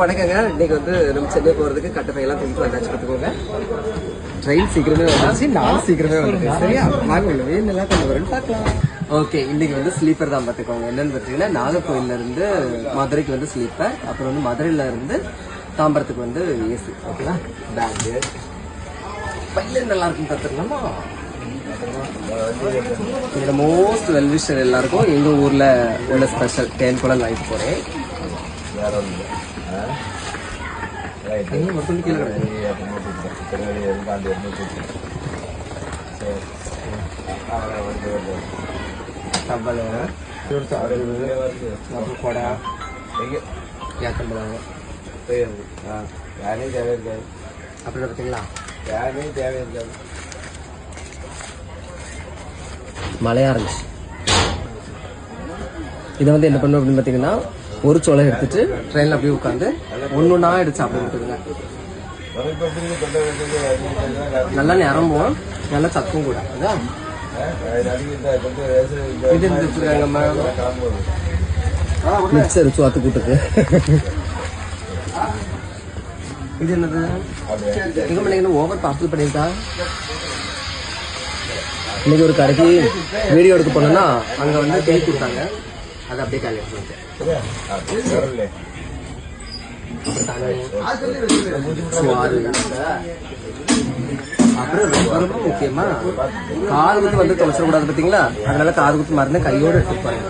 வணக்கங்க. இன்னைக்கு வந்து நம்ம சென்னை போறதுக்கு கட்டப்பையெல்லாம் தூக்கிட்டு வந்தாச்சு பார்த்துக்கோங்க ட்ரெயின் சீக்கிரமே வந்துச்சு நான் சீக்கிரமே வந்துட்டேன் சரியா? நாங்கள் உள்ள வெயில் எல்லாம் கொண்டு வரேன்னு பார்க்கலாம். ஓகே இன்னைக்கு வந்து ஸ்லீப்பர் தான் பார்த்துக்கோங்க. என்னன்னு பார்த்தீங்கன்னா நாகர்கோயில்ல இருந்து மதுரைக்கு வந்து ஸ்லீப்பர் அப்புறம் வந்து மதுரையில இருந்து தாம்பரத்துக்கு வந்து ஏசி ஓகேவா பேக்கு பையன் நல்லா இருக்கும் பார்த்துக்கலாமா? என்னோட மோஸ்ட் வெல்விஷர் எல்லாருக்கும் எங்கள் ஊரில் உள்ள ஸ்பெஷல் டென் கூட லைஃப் போகிறேன் ஐயோ, ஒரு துண்டு கீழே கிடக்கு. டவல் அப்புறம் கொடை. ஏத்தம்பழம் அப்புறம் பார்த்தீங்களா? மழையா இருந்துச்சு இதை வந்து என்ன பண்ணும் அப்படின்னு பார்த்தீங்கன்னா ஒரு சோளம் எடுத்துட்டு ட்ரெயினில் அப்படியே உட்காந்து ஒன்று ஒன்றா எடுத்து சாப்பிட நல்லா நிரம்பும் நல்லா சத்தும் கூட. அதான். இது இருந்துச்சுருக்காங்கம்மா மிக்சர் சுவாத்து கூட்டுக்கு இது என்னது? எங்க பண்ணீங்கன்னா ஓவர் பார்சல் பண்ணியிருக்கா? இன்னைக்கு ஒரு கடைக்கு வீடியோ எடுக்க போனோம்னா அங்க வந்து கேக் கொடுத்தாங்க. அது அப்படியே காலி அப்புறம் ரொம்ப ரொம்ப முக்கியமா காது குத்து வந்து தொலைச்சிடக்கூடாது பார்த்தீங்களா அதனால காது குத்து மருந்து கையோடு எடுத்து பாருங்க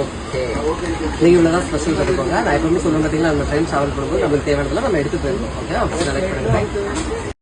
ஓகே நீங்க இவ்வளவுதான் ஸ்பெஷல் கற்றுக்கோங்க நான் எப்பவுமே சொல்லுவேன் பார்த்தீங்கன்னா நம்ம டைம் டிராவல் பண்ணும்போது நம்மளுக்கு தேவையானதெல்லாம் நம்ம எடுத்து போயிருந்தோம் ஓகே அப்போ செலக்ட் பண்ணுங்க